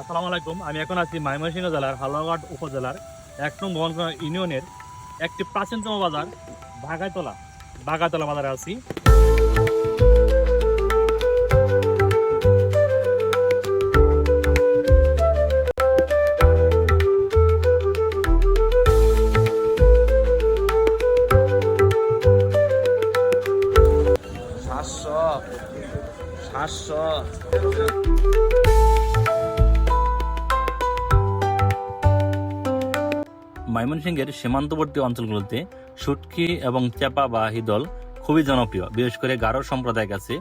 আসসালামু আলাইকুম। আমি এখন আছি ময়মনসিংহ জেলার হালুয়াঘাট উপজেলার এক নং ইউনিয়নের একটি প্রাচীনতম বাজার, বাগাইতলা। বাগাইতলা বাজারে আছি। সাতশো সাতশো। ময়মনসিংহের সীমান্তবর্তী অঞ্চলগুলোতে শুটকি এবং চেপা বা হিদল খুবই জনপ্রিয়, বিশেষ করে গারো সম্প্রদায়ের কাছে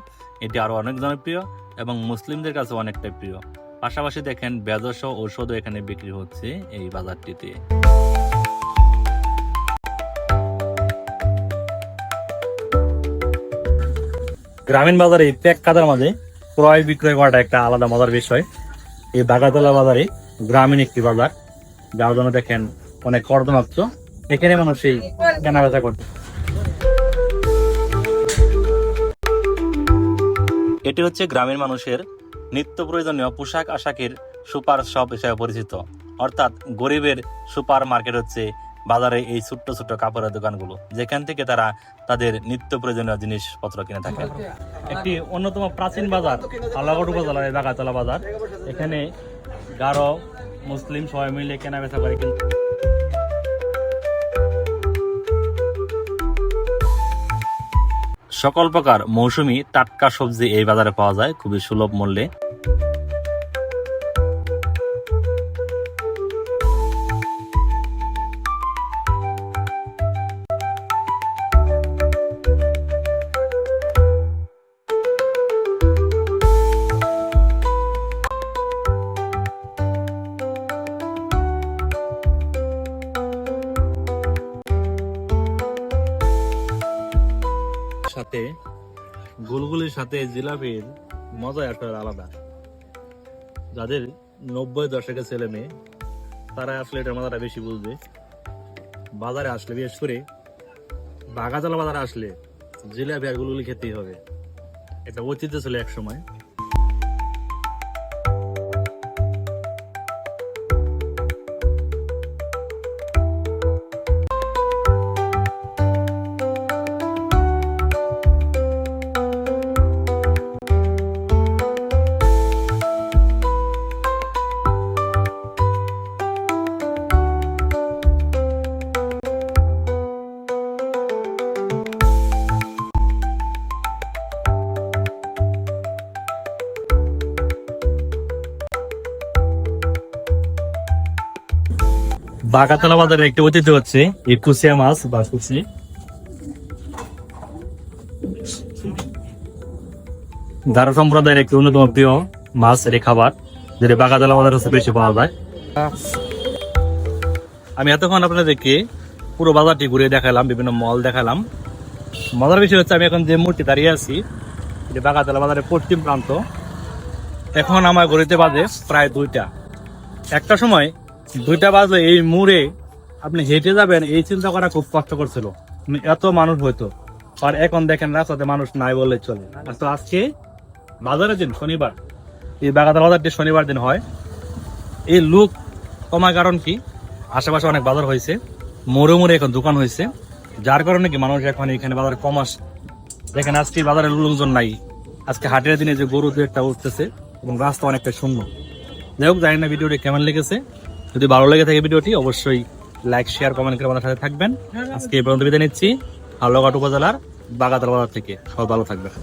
এটি আরও অনেক জনপ্রিয় এবং মুসলিমদের কাছে অনেকটাই প্রিয়। পাশাপাশি দেখেন বেজস ঔষধও এখানে বিক্রি হচ্ছে এই বাজারটিতে। গ্রামীণ বাজারে প্যাক কাদার মাঝে ক্রয় বিক্রয় করাটা একটা আলাদা মজার বিষয়। এই বাগাতলা বাজারে গ্রামীণ একটি বাজার, যার জন্য দেখেন অনেক কর্দমাক্ত। এখানে মানুষ এই কেনা বেচা করতে এটি হচ্ছে গ্রামের মানুষের নিত্য প্রয়োজনীয় পোশাক আশাকের সুপার শপ হিসেবে পরিচিত। অর্থাৎ গরিবের সুপার মার্কেট হচ্ছে বাজারে এই ছোট্ট ছোট্ট কাপড়ের দোকানগুলো। যেখান থেকে তারা তাদের নিত্য প্রয়োজনীয় জিনিসপত্র কিনে থাকে। একটি অন্যতম প্রাচীন বাজার আল্লাহগড় উপজেলার এই বাগাতলা বাজার। এখানে গারো, মুসলিম সবাই মিলে কেনা বেচা করে কিন্তু সকল প্রকার মৌসুমি টাটকা সবজি এই বাজারে পাওয়া যায়। খুবই সুলভ মূল্যে। সাথে, গুলগুলির সাথে জিলাপির মজা আসলে আলাদা। যাদের নব্বই দশকের ছেলে মেয়ে, তারা আসলে এটার মজাটা বেশি বুঝবে। বাজারে আসলে, বিশেষ করে বাগাজালা বাজারে আসলে জিলাপি আর গুলগুলি খেতেই হবে। এটা ঐতিহ্য ছিল এক সময়। বাগাতলা বাজারে একটি ঐতিহ্য হচ্ছে, এই কুচিয়া মাছ বা কুচি। গারো সম্প্রদায়ের একটি অন্যতম প্রিয় মাছ এর খাবার, যেটা বাগাতলা বাজার হচ্ছে বেশি পাওয়া যায়। আমি এতক্ষণ আপনাদেরকে পুরো বাজারটি ঘুরে দেখালাম, বিভিন্ন মল দেখালাম। মজার বিষয় হচ্ছে, আমি এখন যে মূর্তি দাঁড়িয়ে আছি, এটি বাগাতলা বাজারের পশ্চিম প্রান্ত। এখন আমার ঘড়িতে বাজে প্রায় দুইটা। একটা সময় দুইটা বাজলে এই মুড়ে আপনি হেঁটে যাবেন, এই চিন্তা করা খুব কষ্ট করছিল। মানে এত মানুষ হইতো। আর এখন দেখেন রাস্তাতে মানুষ নাই বললে চলে। তো আজকে বাজারের দিন, শনিবার। এই বাগাতার বাজারটি শনিবার দিন হয়। এই লোক কমার কারণ কি? আশেপাশে অনেক বাজার হয়েছে। মোড়ে মোড়ে এখন দোকান হয়েছে। যার কারণে কি মানুষ এখন এখানে বাজার কম আসে দেখেন আজকে বাজারের লোকজন নাই। আজকে হাটের দিনে যে গরু একটা উঠতেছে এবং রাস্তা অনেকটা শূন্য। যাই হোক, জানি না ভিডিওটি কেমন লেগেছে। যদি ভালো লেগে থাকে ভিডিওটি, অবশ্যই লাইক শেয়ার কমেন্ট করে আমাদের সাথে থাকবেন। আজকে এই পর্যন্ত বিদায় নিচ্ছি। হালুয়াঘাট উপজেলার বাগাতাল থেকে। সব ভালো থাকবেন।